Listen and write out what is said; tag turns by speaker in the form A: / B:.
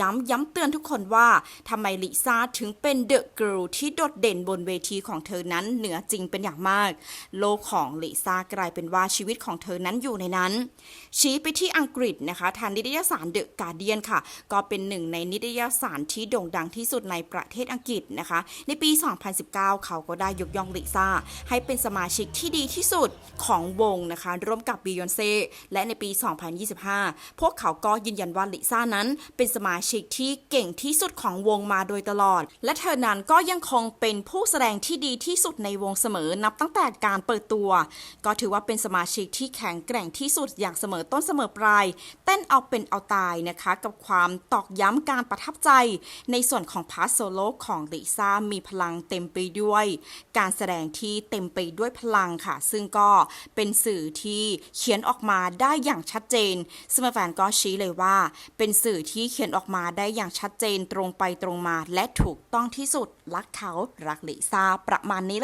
A: ย้ำย้ำเตือนทุกคนว่าทำไมลิซ่าถึงเป็นเดอะเกิร์ลที่โดดเด่นบนเวทีของเธอนั้นเหนือจริงเป็นอย่างมาก โลกของลิซ่ากลายเป็นว่าชีวิตของเธอนั้นอยู่ในนั้น ชี้ไปที่อังกฤษนะคะทางนิตยสารเดอะการเดียนค่ะ ก็เป็นหนึ่งในนิตยสารที่โด่งดังที่สุดในประเทศอังกฤษนะคะ ในปี 2019 เขาก็ได้ยกย่องลิซ่าให้เป็นสมาชิกที่ดีที่สุดของวงนะคะ ร่วมกับบียอนเซ่และในปี 2025 พวกเขาก็ยืนยันว่าลิซ่านั้นเป็นสมาชิกที่เก่งที่สุดของวงมาโดยตลอด และเธอนั้นก็ยังคงเป็นผู้แสดงที่ดีที่สุดในวงเสมอนับตั้งแต่การเปิดตัว ก็ถือว่าเป็นสมาชิกที่แข็งแกร่งที่สุดอย่างเสมอต้นเสมอปลายเต้นเอาเป็นเอาตายนะคะ กับความตอกย้ำการประทับใจ ในส่วนของพาร์ทโซโล่ของลิซ่ามีพลังเต็มไปด้วย การแสดงที่เต็มไปด้วยพลังค่ะ ซึ่งก็เป็นสื่อที่เขียนออกมาได้อย่างชัดเจนซึ่งแฟนก็ชี้เลยว่า เป็นสื่อที่เขียนออกมาได้อย่างชัดเจนตรงไปตรงมาและถูกต้องที่สุดรักเขารักลิซ่าประมาณนี้เลย